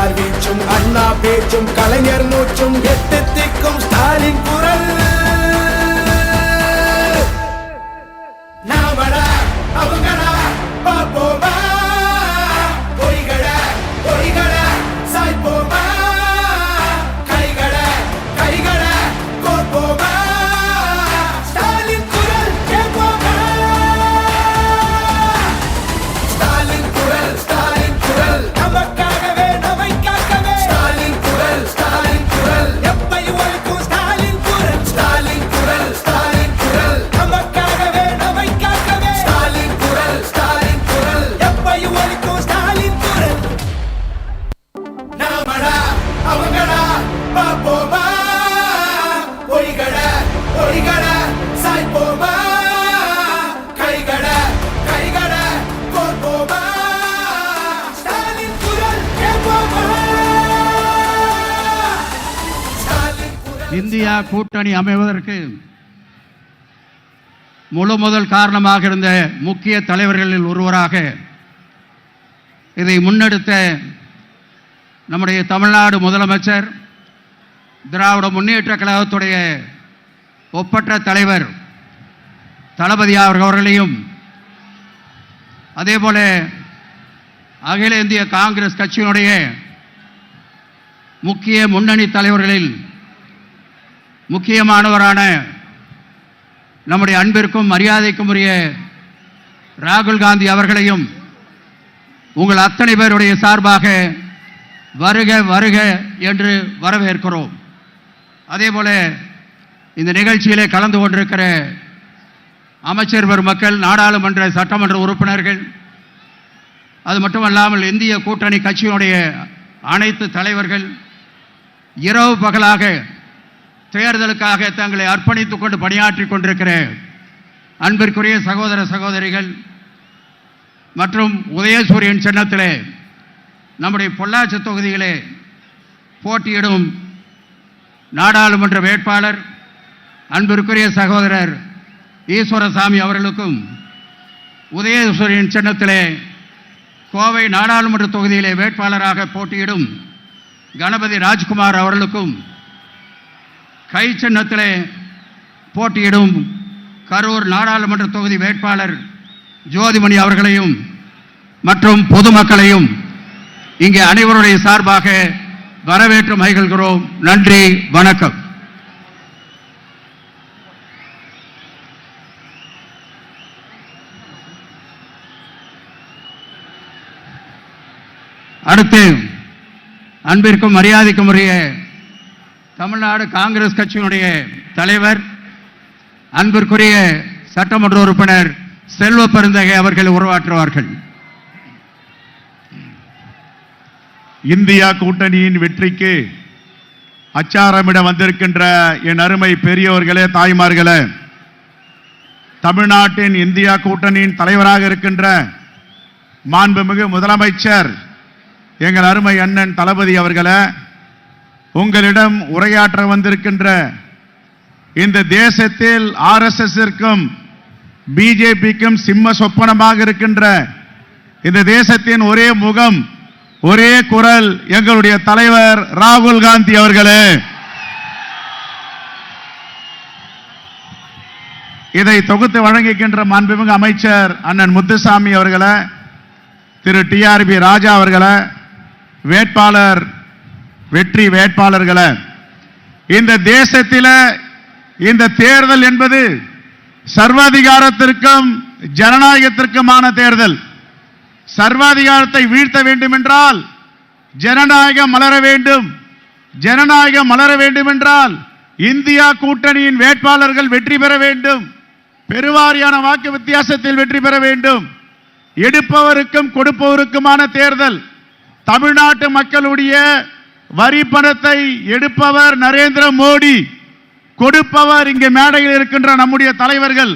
பெரியார் வீச்சும் அண்ணா பேச்சும் கலைஞர் மூச்சும் எட்டு திக்கும் ஸ்டாலின் குரல். நாமடா அவங்களா பாப்போமா? இந்தியா கூட்டணி அமைவதற்கு முழு முதல் காரணமாக இருந்த முக்கிய தலைவர்களில் ஒருவராக இதை முன்னெடுத்த நம்முடைய தமிழ்நாடு முதலமைச்சர் திராவிட முன்னேற்ற கழகத்துடைய ஒப்பற்ற தலைவர் தளபதி அவர்களையும் அதேபோல அகில இந்திய காங்கிரஸ் கட்சியினுடைய முக்கிய முன்னணி தலைவர்களில் முக்கியமானவரான நம்முடைய அன்பிற்கும் மரியாதைக்கும் உரிய ராகுல் காந்தி அவர்களையும் உங்கள் அத்தனை பேருடைய சார்பாக வருக வருக என்று வரவேற்கிறோம். அதேபோல இந்த நிகழ்ச்சியிலே கலந்து கொண்டிருக்கிற அமைச்சர் பெருமக்கள் நாடாளுமன்ற சட்டமன்ற உறுப்பினர்கள் அது மட்டுமல்லாமல் இந்திய கூட்டணி கட்சியினுடைய அனைத்து தலைவர்கள் இரவு பகலாக தேர்தலுக்காக தங்களை அர்ப்பணித்துக் கொண்டு பணியாற்றி கொண்டிருக்கிற அன்பிற்குரிய சகோதர சகோதரிகள் மற்றும் உதயசூரியன் சின்னத்திலே நம்முடைய பொள்ளாச்சி தொகுதியிலே போட்டியிடும் நாடாளுமன்ற வேட்பாளர் அன்பிற்குரிய சகோதரர் ஈஸ்வரசாமி அவர்களுக்கும் உதயசூரியன் சின்னத்திலே கோவை நாடாளுமன்ற தொகுதியிலே வேட்பாளராக போட்டியிடும் கணபதி ராஜ்குமார் அவர்களுக்கும் கை சின்னத்திலே போட்டியிடும் கரூர் நாடாளுமன்ற தொகுதி வேட்பாளர் ஜோதிமணி அவர்களையும் மற்றும் பொதுமக்களையும் இங்கே அனைவருடைய சார்பாக வரவேற்று மகிழ்கிறோம். நன்றி வணக்கம். அடுத்து அன்பிற்கும் மரியாதைக்கும் உரிய தமிழ்நாடு காங்கிரஸ் கட்சியினுடைய தலைவர் அன்பிற்குரிய சட்டமன்ற உறுப்பினர் செல்வ பெருந்தகை அவர்கள் உருவாற்றுவார்கள். இந்தியா கூட்டணியின் வெற்றிக்கு அச்சாரமிட வந்திருக்கின்ற என் அருமை பெரியோர்களே தாய்மார்களே தமிழ்நாட்டின் இந்தியா கூட்டணியின் தலைவராக இருக்கின்ற மாண்புமிகு முதலமைச்சர் எங்கள் அருமை அண்ணன் தளபதி அவர்களை உங்களிடம் உரையாற்ற வந்திருக்கின்ற இந்த தேசத்தில் ஆர்எஸ்எஸ்ஸிற்கும் பிஜேபிக்கும் சிம்ம சொப்பனமாக இருக்கின்ற இந்த தேசத்தின் ஒரே முகம் ஒரே குரல் எங்களுடைய தலைவர் ராகுல் காந்தி அவர்களே. இதை தொகுத்து வழங்குகின்ற மாண்புமிகு அமைச்சர் அண்ணன் முத்துசாமி அவர்களை திரு டிஆர்பி ராஜா அவர்களை வேட்பாளர் வெற்றி வேட்பாளர்களை. இந்த தேசத்தில் இந்த தேர்தல் என்பது சர்வாதிகாரத்திற்கும் ஜனநாயகத்திற்குமான தேர்தல். சர்வாதிகாரத்தை வீழ்த்த வேண்டும் என்றால் ஜனநாயகம் மலர வேண்டும். ஜனநாயகம் மலர வேண்டும் என்றால் இந்தியா கூட்டணியின் வேட்பாளர்கள் வெற்றி பெற வேண்டும். பெருவாரியான வாக்கு வித்தியாசத்தில் வெற்றி பெற வேண்டும். எடுப்பவருக்கும் கொடுப்பவருக்குமான தேர்தல். தமிழ்நாட்டு மக்களுடைய வரி பணத்தை எடுப்பவர் நரேந்திர மோடி கொடுப்பவர் இங்கே மேடையில் இருக்கின்ற நம்முடைய தலைவர்கள்.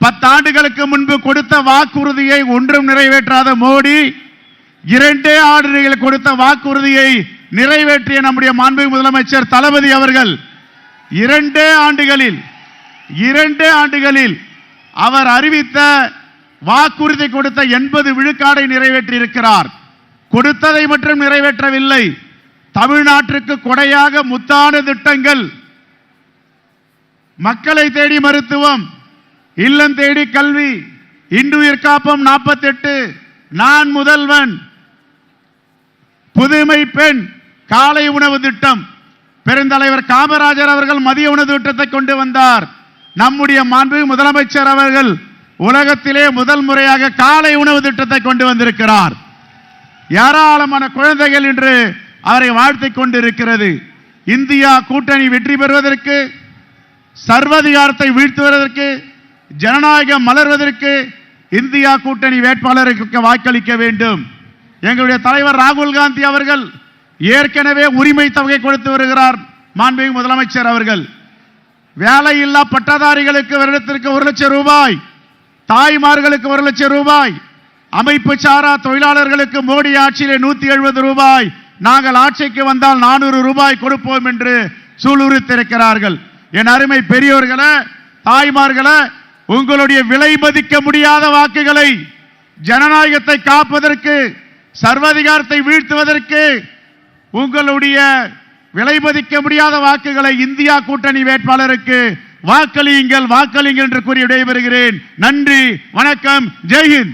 பத்தாண்டுகளுக்கு முன்பு கொடுத்த வாக்குறுதியை ஒன்றும் நிறைவேற்றாத மோடி இரண்டே ஆண்டுகள் கொடுத்த வாக்குறுதியை நிறைவேற்றிய நம்முடைய மாண்பு முதலமைச்சர் தளபதி அவர்கள். இரண்டே ஆண்டுகளில் இரண்டே ஆண்டுகளில் அவர் அறிவித்த வாக்குறுதி கொடுத்த எண்பது விழுக்காடை நிறைவேற்றியிருக்கிறார். கொடுத்ததை மட்டும் நிறைவேற்றவில்லை தமிழ்நாட்டிற்கு கொடையாக முத்தான திட்டங்கள். மக்களை தேடி மருத்துவம் இல்லம் தேடி கல்வி இன்றுயிர் காப்பம் நாற்பத்தெட்டு நான் முதல்வன். புதுமை பெண் காலை உணவு திட்டம். பெருந்தலைவர் காமராஜர் அவர்கள் மதிய உணவு திட்டத்தை கொண்டு வந்தார். நம்முடைய மாண்பு முதலமைச்சர் அவர்கள் உலகத்திலே முதல் முறையாக காலை உணவு திட்டத்தை கொண்டு வந்திருக்கிறார். ஏராளமான குழந்தைகள் இன்று அவரை வாழ்த்திக் கொண்டிருக்கிறது இந்தியா கூட்டணி வெற்றி பெறுவதற்கு சர்வதிகாரத்தை வீழ்த்துவதற்கு ஜனநாயகம் மலர்வதற்கு இந்தியா கூட்டணி வேட்பாளருக்கு வாக்களிக்க வேண்டும். எங்களுடைய தலைவர் ராகுல் காந்தி அவர்கள் ஏற்கனவே உரிமை தொகை கொடுத்து வருகிறார் மாண்புமிகு முதலமைச்சர் அவர்கள். வேலையில்லா பட்டதாரிகளுக்கு வருடத்திற்கு ஒரு லட்சம் ரூபாய் தாய்மார்களுக்கு ஒரு லட்சம் ரூபாய் அமைப்பு சாரா தொழிலாளர்களுக்கு மோடி ஆட்சியிலே நூத்தி எழுபது ரூபாய் நாங்கள் ஆட்சிக்கு வந்தால் நானூறு ரூபாய் கொடுப்போம் என்று சூளுரித்திருக்கிறார்கள் என் அருமை பெரியோர்களே தாய்மார்களே உங்களுடைய விலை மதிக்க முடியாத வாக்குகளை ஜனநாயகத்தை காப்பதற்கு சர்வாதிகாரத்தை வீழ்த்துவதற்கு உங்களுடைய விலை மதிக்க முடியாத வாக்குகளை இந்தியா கூட்டணி வேட்பாளருக்கு வாக்களியுங்கள் வாக்களியுங்கள் என்று கூறி விடைபெறுகிறேன். நன்றி வணக்கம் ஜெய்ஹிந்த்